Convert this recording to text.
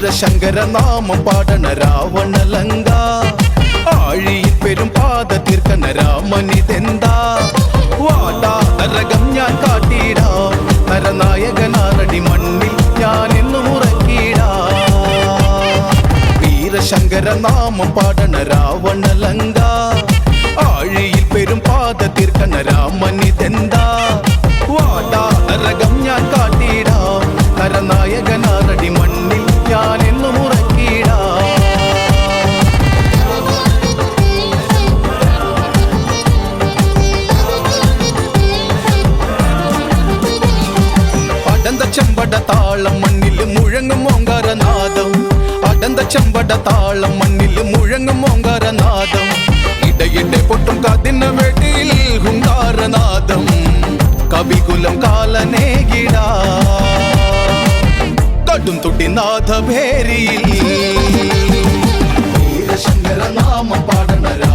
வீரசங்கர நாமம் பாடன ராவணலங்கா ஆழியின் பெரும் பாதத்திற்கன ராமனிதெந்தா வாடா நரகம் ഞാൻ കാട്ടിടാ നരനായകനാരടി മണ്ണിൽ ഞാൻ എന്നും ഉറക്കിടാ വീരശങ്കര നാമം പാടണ രാവണലങ്ക ആഴിയിൽ പെരും പാദ തീർക്കണ രാമനിതെന്താ അടന്ത ചെമ്പട താളം മണ്ണിൽ മുഴങ്ങും ഓങ്കാരനാഥം അടന്ത ചെമ്പട താളം മണ്ണിൽ മുഴങ്ങും ഓങ്കാരനാഥം ഇടയിടെ പൊട്ടും കതിന്ന വെടിയിൽ ഹുങ്കാരനാഥം കവികുലം കാലനേകിട കടും തുടി ശങ്കര ശങ്കരനാമം പാടണര